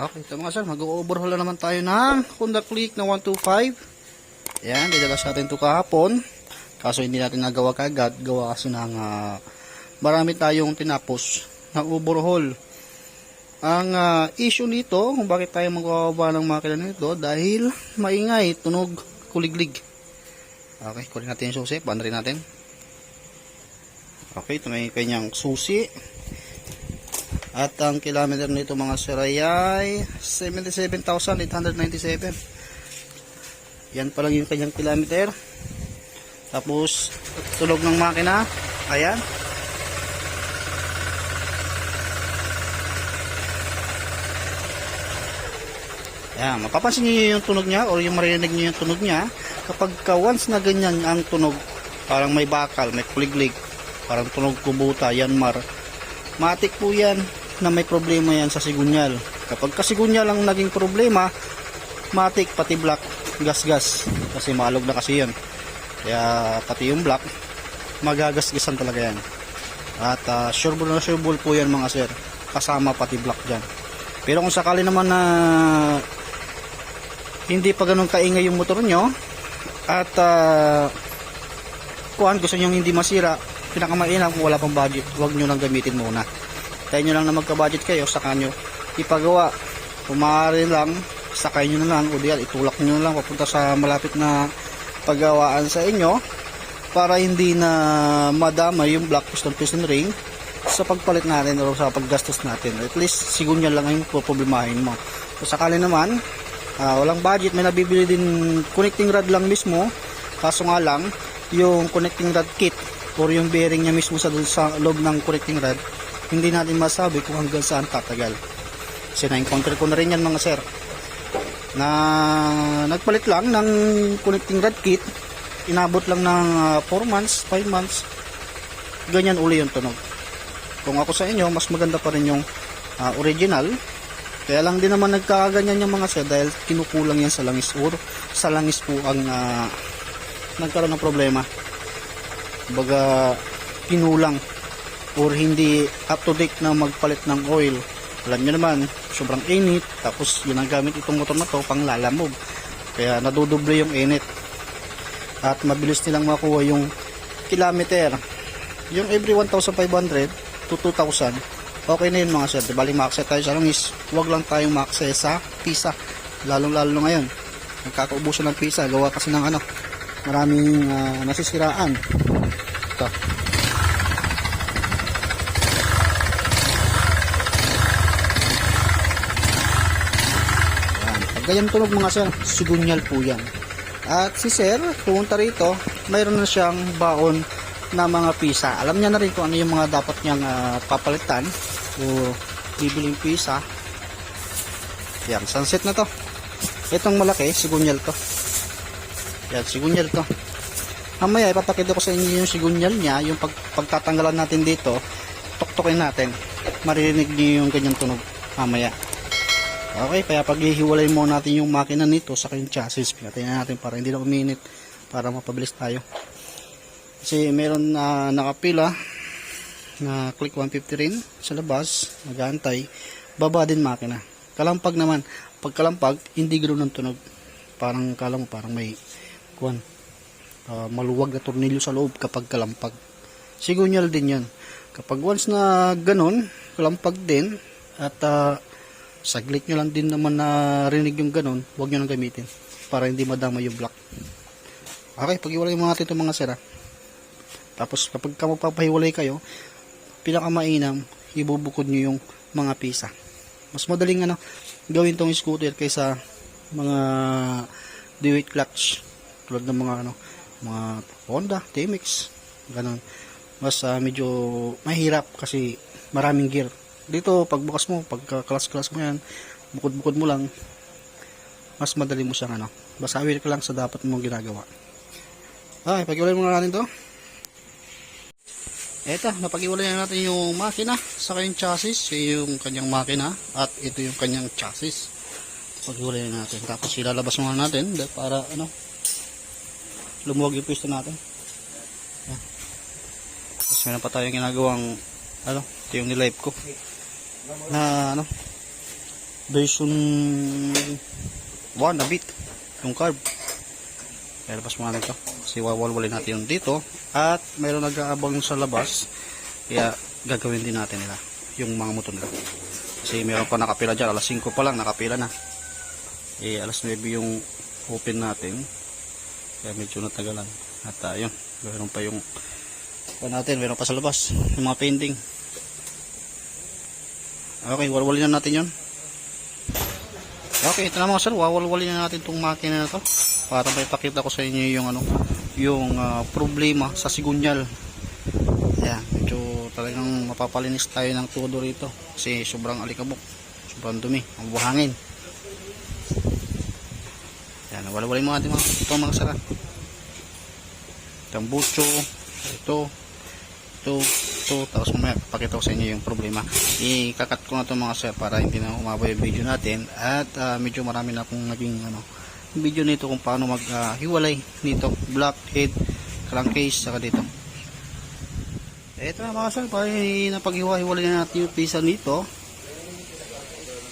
Okay, ito mga sir, mag-overhaul na naman tayo ng Honda Click na 125. Ayan, didala sa atin ito kahapon. Kaso hindi natin nagawa kagad, gawa kasi ng ah, marami tayong tinapos na overhaul. Ang ah, issue nito, kung bakit tayo magawa ng makina nito, dahil maingay, tunog, kuliglig. Okay, kunin natin yung susi, bandarin natin. Okay, ito na yung kanyang susi. At ang kilometer nito mga sir ay 77,897. Yan pa lang yung kanyang kilometer. Tapos, tulog ng makina. Ayan. Ayan, mapapansin niyo yung tunog niya or yung marinig niyo yung tunog niya. Kapag ka once na ganyan ang tunog, parang may bakal, may kuliglig, parang tunog kubuta, yan mar. Matik po yan na may problema yan sa sigunyal. Kapag kasigunyal ang naging problema, matik pati black, gas-gas. Kasi malog na kasi yan. Kaya pati yung black, magagasgasan talaga yan. At uh, sure ball na sure po yan mga sir. Kasama pati black dyan. Pero kung sakali naman na hindi pa ganun kaingay yung motor nyo at uh, kuhan gusto nyo hindi masira pinakamainam kung wala pang budget huwag nyo lang gamitin muna tayo nyo lang na magka-budget kayo saka nyo ipagawa. Kung lang sakay nyo na lang. O diyan itulak nyo na lang. Papunta sa malapit na paggawaan sa inyo para hindi na madama yung black piston piston ring sa pagpalit natin o sa paggastos natin. At least sigun yan lang yung problemahin mo. So sakali naman ah, walang budget may nabibili din connecting rod lang mismo. Kaso nga lang yung connecting rod kit or yung bearing niya mismo sa, sa loob ng connecting rod hindi natin masabi kung hanggang saan tatagal. Kasi na-encounter ko na rin yan mga sir. Na nagpalit lang ng connecting rod kit. Inabot lang ng 4 months 5 months. Ganyan uli yung tunog. Kung ako sa inyo mas maganda pa rin yung ah, original. Kaya lang din naman nagkaganyan yung mga sir dahil kinukulang yan sa langis or sa langis po ang ah, nagkaroon ng problema. Baga kinulang or hindi up to date na magpalit ng oil. Alam nyo naman sobrang init tapos yun ang gamit itong motor na to pang lalamog kaya nadudoble yung init. At mabilis nilang makuha yung kilometer. Yung every 1,500 to 2,000 okay na yun mga sir. Di baling ma-access tayo sa langis. Huwag lang tayong ma-access sa pisa. Lalong lalo ngayon. Nagkakaubusan ng pisa gawa kasi ng ano maraming ah, nasisiraan. Ito ganyan tunog mga sir, sigunyal po yan. At si sir, pumunta rito, mayroon na siyang baon na mga pisa. Alam niya na rin kung ano yung mga dapat niyang ah, papalitan o bibiling pisa. Yan, sunset na to. Itong malaki, sigunyal to. Yan, sigunyal to. Mamaya, ipapakita ko sa inyo yung sigunyal niya, yung pag, pagtatanggalan natin dito, tuktukin natin. Maririnig niyo yung ganyang tunog mamaya. Okay, kaya paghihiwalay mo natin yung makina nito sa kanyang chassis, pinatayin natin para hindi na uminit, para mapabilis tayo. Kasi meron na nakapila na click 150 rin sa labas, nag-aantay, baba din makina. Kalampag naman, pag kalampag, hindi ganoon ng tunog. Parang kala mo, parang may kuwan, ah, maluwag na tornilyo sa loob kapag kalampag. Sigunyal din yan. Kapag once na ganun, kalampag din, at ah, saglit nyo lang din naman na rinig yung ganun, huwag nyo nang gamitin para hindi madama yung block. Okay, pag-iwalay mo natin itong mga sira. Tapos kapag ka magpapahiwalay kayo, pinakamainam, ibubukod nyo yung mga pisa. Mas madaling ano, gawin tong scooter kaysa mga DeWitt clutch tulad ng mga ano, mga Honda, TMX, ganun. Mas ah, medyo mahirap kasi maraming gear. Dito, pagbukas mo, pagka class-class mo yan, bukod-bukod mo lang, mas madali mo siyang ano, basawin ka lang sa dapat mong ginagawa. Ay, pag-iwalay muna natin to. Eto, napag-iwalay na natin yung makina sa kanyang chassis, yung kanyang makina, at ito yung kanyang chassis. Pag-iwalay na natin. Tapos ilalabas muna natin para ano, lumuwag yung pwesto natin. Tapos meron pa tayong ginagawang ano, ito yung nilive ko na ano? Version 1 na bit. Yung carb. Kaya labas muna natin ito kasi wawalwalin natin yung dito. At mayroon nag-aabang sa labas. Kaya gagawin din natin nila. Yung mga motor nila. Kasi mayroon pa nakapila dyan. Alas 5 pa lang. Nakapila na. Eh alas 9 yung open natin. Kaya medyo natagalan. At uh, yun. Mayroon pa yung pa natin. Mayroon pa sa labas. Yung mga painting okay walwalin na natin yun Okay, ito na mga sir, wawalwalin na natin itong makina na to para may pakita ko sa inyo yung ano, yung ah, problema sa sigunyal. Ayan, medyo talagang mapapalinis tayo ng todo rito kasi sobrang alikabok, sobrang dumi, ang buhangin. Ayan, walwalin mo natin mga ito mga sir. Itong butso, ito, ito, ito, tapos mamaya pakita ko sa inyo yung problema. Ikakat ko na ito mga sir para hindi na umaba yung video natin at ah, medyo marami na akong naging ano, video nito kung paano maghiwalay nito, black head, crankcase, saka dito. Ito na mga sir, para napaghiwa-hiwalay na natin yung pisa nito.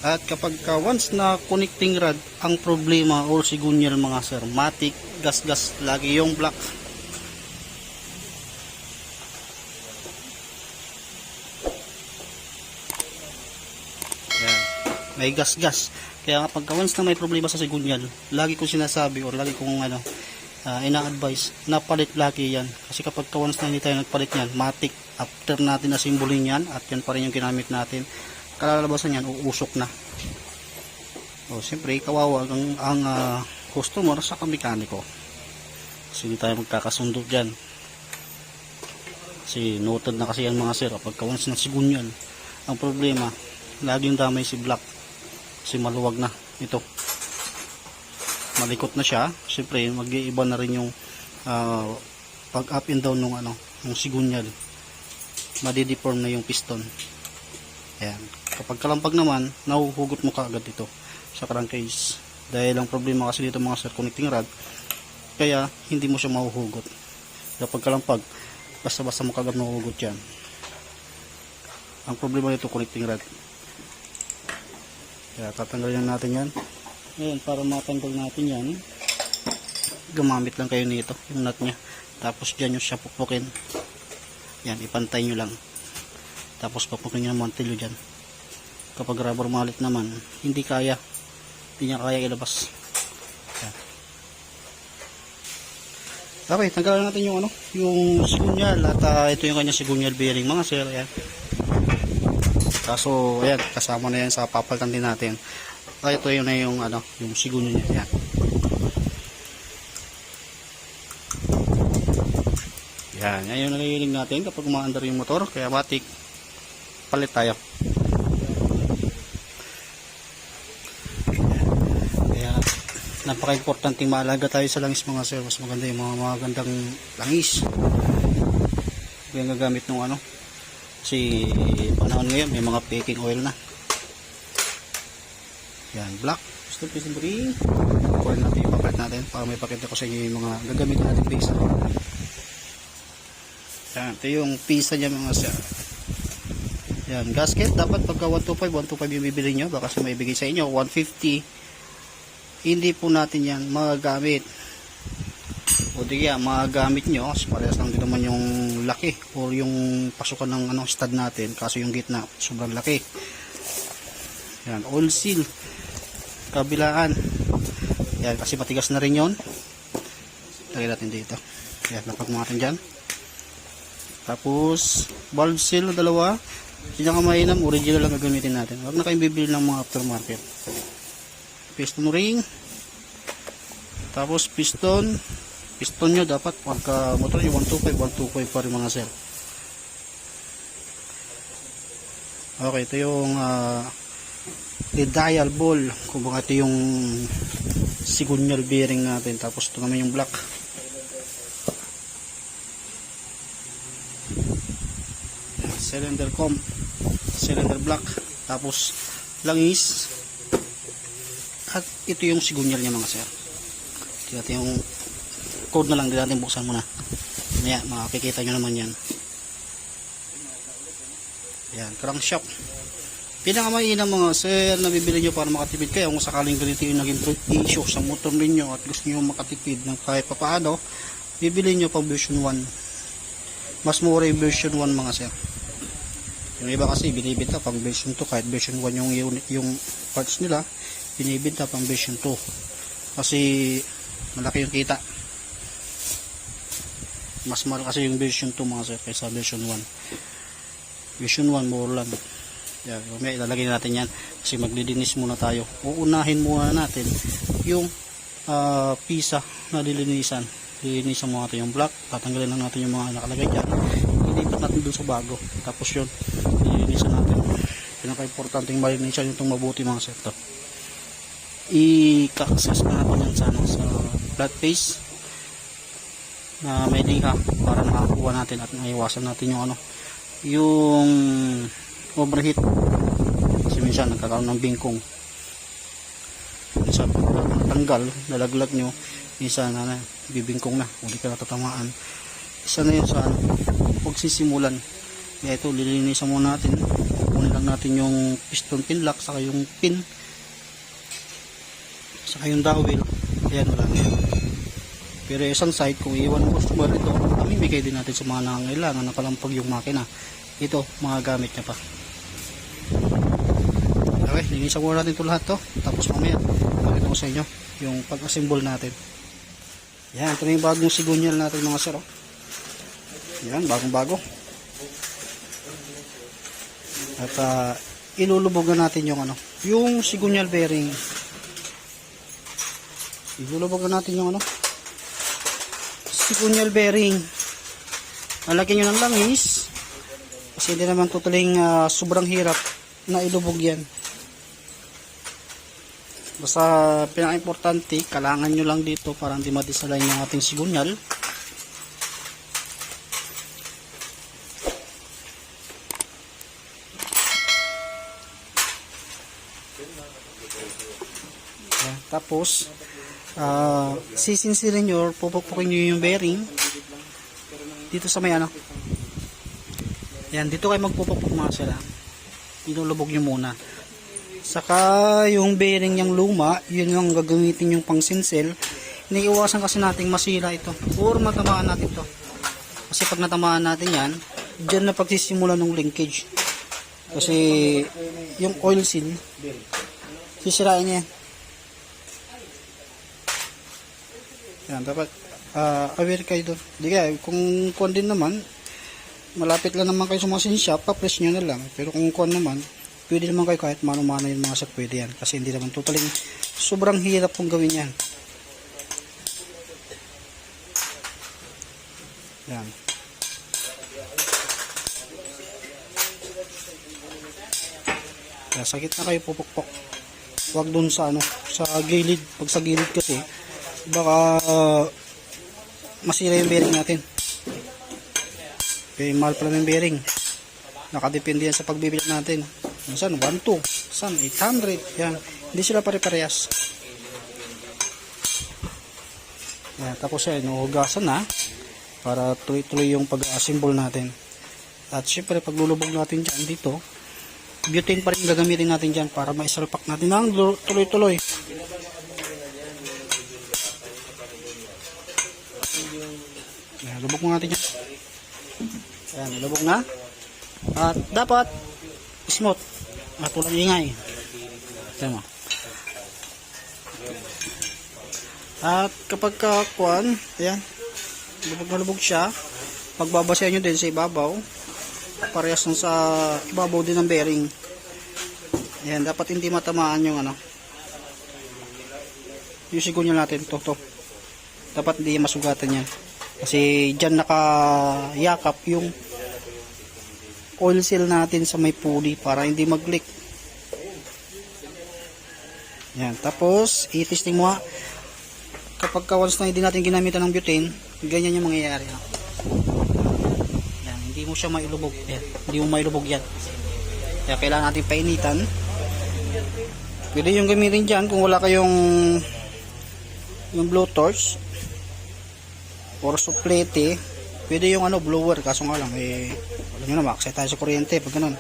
At kapag ka once na connecting rod ang problema or sigunyal mga sir, matic, gas-gas lagi yung black May gas-gas. Kaya nga pagka once na may problema sa sigunyal, lagi kong sinasabi or lagi kong ano, ah, ina-advise na palit lagi yan. Kasi kapag ka once na hindi tayo nagpalit yan, matik, after natin na simbolin yan at yan pa rin yung ginamit natin, kalalabasan yan, uusok na. O, siyempre, kawawa ang, ang ah, customer sa mekaniko. Kasi hindi tayo magkakasundo dyan. Kasi noted na kasi yan mga sir, kapag ka once na sigunyal, ang problema, laging damay si black kasi maluwag na ito. Malikot na siya. Syempre mag-iiba na rin yung ah, pag up and down ng ano ng sigunyal. Madideform na yung piston. Ayan. Kapag kalampag naman nahuhugot mo kaagad ito sa crankcase. Dahil ang problema kasi dito mga sir connecting rod kaya hindi mo siya mahuhugot. Kapag kalampag basta basta mo kaagad mahuhugot yan. Ang problema nito connecting rod kaya tatanggalin na natin yan. Ngayon, para matanggal natin yan, gumamit lang kayo nito, yung nut niya. Tapos dyan yung siya pupukin. Yan, ipantay nyo lang. Tapos papukin nyo ng mantilyo dyan. Kapag rubber mallet naman, hindi kaya. Hindi niya kaya ilabas. Yan. Okay, tanggalan natin yung ano, yung sigunyal at ah, ito yung kanya sigunyal bearing mga sir. Yan. Kaso, ayan, kasama na yan sa papalitan din natin. Ay, ito yun na yung, ano, yung siguno niya. Ayan. Yan, yung naliling natin kapag umaandar yung motor. Kaya matik, palit tayo. Kaya, napaka-importante maalaga tayo sa langis mga sir. Mas maganda yung mga magandang langis. Kaya gagamit ng ano, kasi panahon ngayon may mga baking oil na. Yan black. Steel piston ring oil natin ipapalit natin. Para may pakita ko sa inyo yung mga gagamitin natin pisa yan ito yung pisa niya mga sir. Yan gasket. Dapat pagka 125 125 yung bibili nyo. Baka kasi may bigay sa inyo. 150 hindi po natin yan magagamit. O di kaya magamit nyo. Parehas lang din naman yung laki o yung pasukan ng ano, stud natin kaso yung gitna sobrang laki. Yan oil seal. Kabilaan. Yan kasi matigas na rin yon lagay natin dito. Yan lapag mo natin dyan. Tapos valve seal na dalawa. Hindi ka mainam original lang gagamitin natin. Huwag na kayong bibili ng mga aftermarket. Piston ring. Tapos piston piston nyo dapat pagka motor nyo 125 125 pa rin mga sir. Okay ito yung uh, dial ball. Kung baka ito yung sigunyal bearing natin. Tapos ito naman yung black. Cylinder comp cylinder black. Tapos langis. At ito yung sigunyal niya mga sir. Ito yung code na lang din natin buksan muna Maya, makikita nyo naman yan yan crankshock Pinakamainam mga sir na bibili nyo para makatipid kayo kung sakaling ganito yung naging issue sa motor ninyo at gusto nyo makatipid ng kahit papaano, bibili nyo pang version 1. Mas mura yung version 1 mga sir. Yung iba kasi binibenta pang version 2 kahit version 1 yung unit yung parts nila, binibenta pang version 2. Kasi malaki yung kita. Mas mahal kasi yung version 2 mga sir kaysa version 1. Version 1 mura lang. Yan, mamaya ilalagay natin yan kasi maglilinis muna tayo. Uunahin muna natin yung ah, pisa na lilinisan. Lilinisan muna natin yung black, tatanggalin lang natin yung mga nakalagay dyan. Ilipat natin dun sa bago. Tapos yun, lilinisan natin. Pinaka-importante yung malinisan yung itong mabuti mga to. I-access na natin yan sa, ano, sa flat face na may liha para makakuha natin at maiwasan natin yung ano yung overheat. Kasi minsan nagkakaroon ng bingkong. Minsan tanggal nalaglag nyo minsan na, na bibingkong na uli ka natatamaan. Isa na yun sa ano pagsisimulan. Kaya ito lilinisan muna natin. Kunin lang natin yung piston pin lock saka yung pin saka yung dowel. Ayan wala na pero isang side kung iwan ng customer ito mamimigay din natin sa mga nangangailangan na palampag yung makina. Ito mga gamit niya pa. Okay linisan muna natin ito lahat to. Tapos mamaya pakita ko sa inyo yung pag-assemble natin. Yan ito na yung bagong sigunyal natin mga sir oh. yan bagong bago. At uh, ilulubog na natin yung ano yung sigunyal bearing. Ilulubog na natin yung ano sigunyal bearing lalagyan nyo ng langis. Kasi hindi naman tutuling ah, sobrang hirap na ilubog yan. Basta pinaka-importante kalangan nyo lang dito para hindi madisalay yung ating sigunyal Yan. tapos ah sisinsirin nyo or pupukpukin nyo yung bearing dito sa may ano. Yan dito kayo magpupukpuk mga sila. Inulubog nyo muna. Saka yung bearing yung luma yun yung gagamitin yung pang sinsel iniiwasan kasi nating masira ito. Or matamaan natin to. Kasi pag natamaan natin yan dyan na pagsisimula ng linkage. Kasi yung oil seal sisirain niya yan dapat ah, aware kayo doon. Di kaya, kung kuwan din naman, malapit lang naman kayo sa mga sin shop, pa-press nyo na lang. Pero kung kuwan naman, pwede naman kayo kahit mano-mano yung mga sir, pwede yan. Kasi hindi naman totally, sobrang hirap pong gawin yan. Yan. Kaya sakit na kayo pupukpok. Huwag dun sa ano, sa gilid. Pag sa gilid kasi, baka masira yung bearing natin. Okay, mahal pala yung bearing. Nakadepende yan sa pagbibilang natin. Minsan 1, 2, minsan 800. Yan. Hindi sila pare-parehas. Yan, tapos yan, nuhugasan na para tuloy-tuloy yung pag-assemble natin. At syempre, paglulubog natin dyan dito, butane pa rin gagamitin natin dyan para maisalpak natin ng tuloy-tuloy. Lubog mo natin yan. Ayan, nilubog na. At dapat smooth. At walang ingay. Ayan mo. At kapag kakuan, ayan, lubog na lubog siya. Pagbabasayan nyo din sa ibabaw. Parehas lang sa ibabaw din ng bearing. Ayan, dapat hindi matamaan yung ano. Yung sigunyo natin, to, to. Dapat hindi masugatan yan. Kasi dyan nakayakap yung oil seal natin sa may pulley para hindi mag-leak. Yan. Tapos, i-testing mo ha. Kapag ka once na hindi natin ginamitan ng butane, ganyan yung mangyayari. Ha? Yan. Hindi mo siya mailubog. Yan. Hindi mo mailubog yan. Kaya kailangan natin painitan. Pwede yung gamitin dyan kung wala kayong yung blowtorch or suplete pwede yung ano blower kaso nga lang eh alam nyo na makasay tayo sa kuryente pag ganun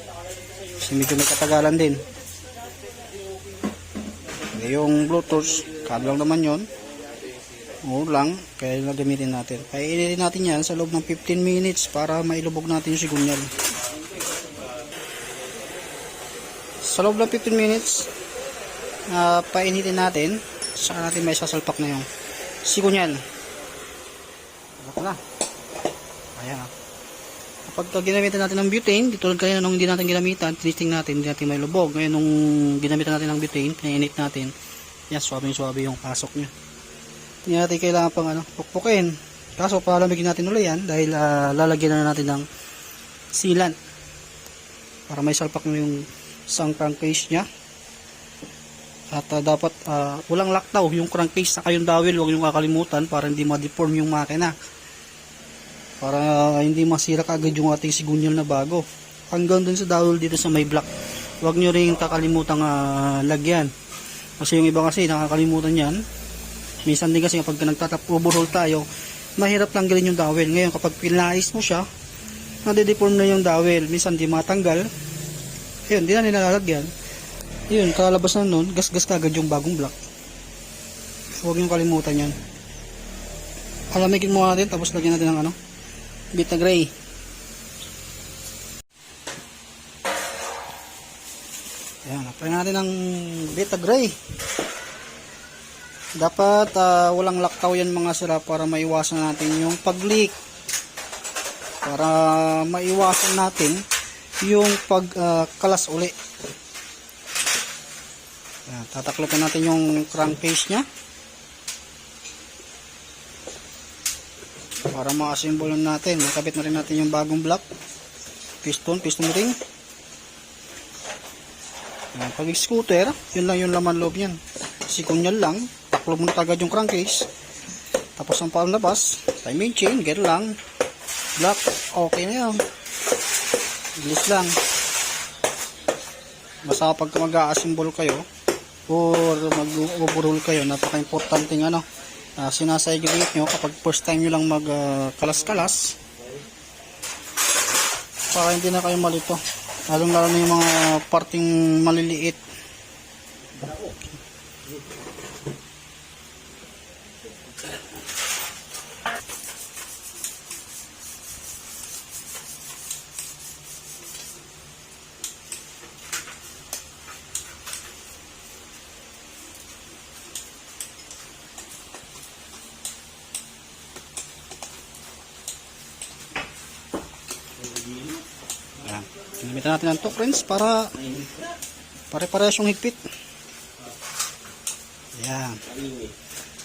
Kasi medyo may katagalan din. Eh, Yung Bluetooth, kabel lang naman yon. Oo lang, kaya yun na gamitin natin. Kaya initin natin yan sa loob ng 15 minutes para mailubog natin yung sigunyal. Sa loob ng 15 minutes, uh, painitin natin, saka natin may sasalpak na yung sigunyal. Na. Ayan ah. Kapag ginamitan natin ng butane, lang kanina nung hindi natin ginamitan, tinisting natin, hindi natin may lubog. Ngayon nung ginamitan natin ng butane, pinainit natin, yan, swabe-swabe yung pasok niya. Hindi natin kailangan pang ano, pukpukin. Kaso palamigin natin ulit yan dahil ah, lalagyan na natin ng sealant para may salpak na yung isang crankcase niya. At ah, dapat ah, walang laktaw yung crankcase sa yung dowel, huwag yung kakalimutan para hindi ma-deform yung makina. Para hindi masira kaagad yung ating sigunyal na bago. Hanggang dun sa dowel dito sa may block. Huwag nyo rin kakalimutang ah, lagyan. Kasi yung iba kasi nakakalimutan yan. Minsan din kasi kapag nagtatap overhaul tayo, mahirap tanggalin yung dowel. Ngayon kapag pinais mo siya, nade-deform na yung dowel. Minsan di matanggal. Ayun, di na nilalagyan. Yun, kalabas na nun, gas-gas kagad yung bagong block. Huwag niyong kalimutan yan. Alamigin mo natin, tapos lagyan natin ng ano, Vita Gray. Ayan, apply natin ng Vita Gray. Dapat ah, walang laktaw yan mga sira para maiwasan natin yung pag-leak. Para maiwasan natin yung pagkalas uli. Ayan, tataklopan natin yung crankcase nya. Para ma-assemble natin. Nakabit na rin natin yung bagong block. Piston, piston ring. Ayan, pag scooter, yun lang yung laman loob yan. Sikunyal lang. Taklo mo na kagad yung crankcase. Tapos ang palabas, timing chain, gear lang. Block, okay na yan. Bilis lang. Basta pag mag-a-assemble kayo, or mag-overhaul kayo, napaka-importante ano, uh, sinasegregate nyo kapag first time nyo lang mag-kalas-kalas para hindi na kayo malito. Lalong lalo na yung mga parting maliliit Gamitan natin ng torque wrench para pare-parehas yung higpit. Ayan.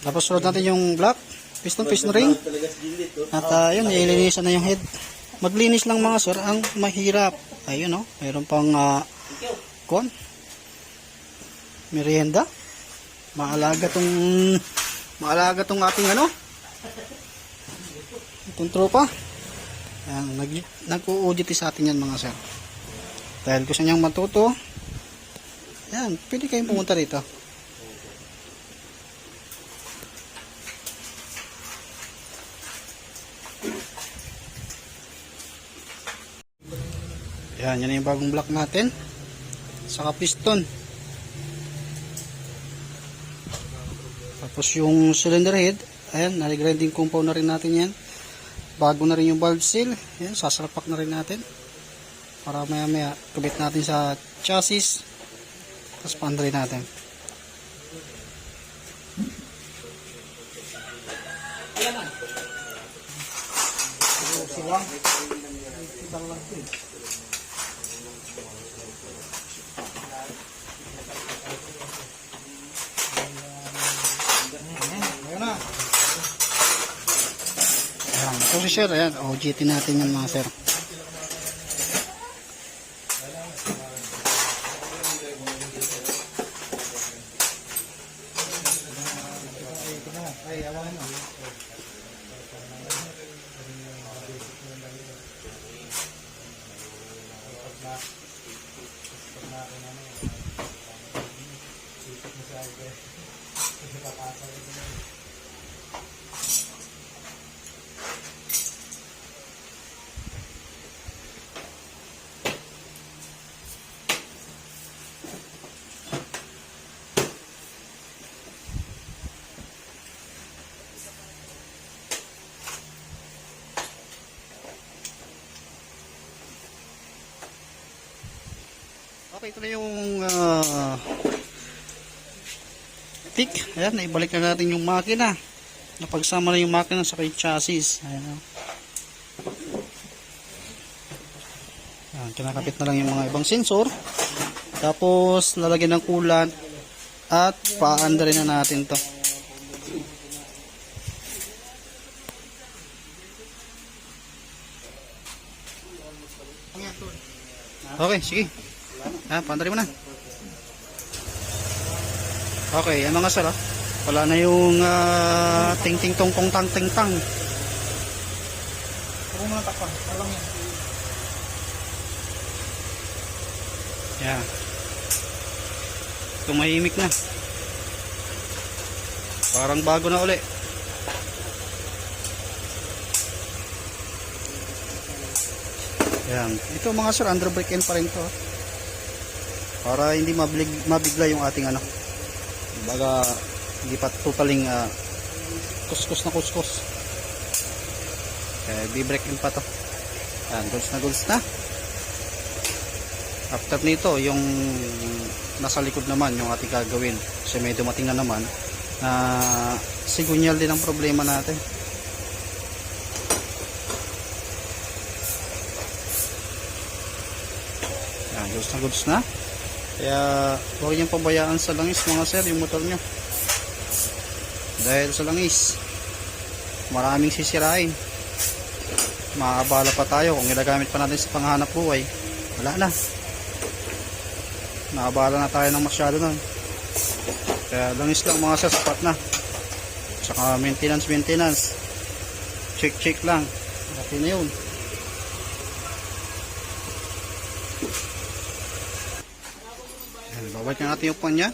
Tapos sunod natin yung block, piston, piston ring. At uh, yun, ilinisan na yung head. Maglinis lang mga sir, ang mahirap. Ayun oh, mayroon pang uh, kon. Merienda. Maalaga tong maalaga tong ating ano. Itong tropa. Ayan, nag, nag-UGT sa atin yan mga sir. Dahil gusto niyang matuto, yan, pwede kayong pumunta rito. Yan, yan yung bagong block natin. Saka piston. Tapos yung cylinder head, ayan, naligrinding compound na rin natin yan bago na rin yung valve seal yan, sasarapak na rin natin para maya maya kubit natin sa chassis tapos pandry natin. Ayan, ito si sir, ayan, OGT natin yan mga sir. Okay, ito na yung ah, tick. Ayan, naibalik na natin yung makina. Napagsama na yung makina sa kay chassis. Ayan. oh. Ayan, kinakapit na lang yung mga ibang sensor. Tapos, lalagyan ng coolant. At, paanda rin na natin to. Okay, sige. Ah, pandari mo na. Okay, yan mga sir. ah. Wala na yung ah, ting ting tong tong tang ting tang. Huwag mo na takpan. Alam yan. Yan. Tumahimik na. Parang bago na uli. Yan. Ito mga sir, under brake end pa rin to. ah. Para hindi mablig, mabigla yung ating ano. Baga hindi pa totaling ah, kuskus na kuskus. Eh, B-brake end pa to. Yan, goods na goods na. After nito, yung nasa likod naman yung ating gagawin. Kasi may dumating na naman na sigunyal din ang problema natin. Yan, goods na goods na. Kaya huwag niyong pabayaan sa langis mga sir yung motor nyo. Dahil sa langis, maraming sisirain. Maabala pa tayo kung ginagamit pa natin sa panghanap buhay. Wala na. Naabala na tayo ng masyado nun. Kaya langis lang mga sir, sapat na. Tsaka maintenance, maintenance. Check, check lang. Okay na yun. Ayan, babalik na natin yung pan niya.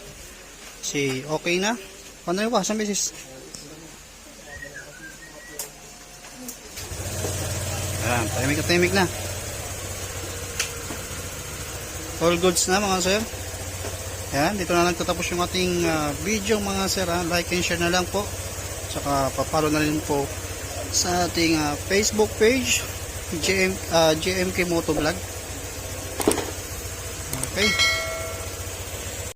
Si okay na. Paano yun ba? Saan beses? Ayan, timing na timing na. All goods na mga sir. Yan, dito na nagtatapos yung ating ah, video mga sir. ha. Like and share na lang po. Tsaka papalo na rin po sa ating ah, Facebook page. GM, ah, GMK Motovlog. Okay.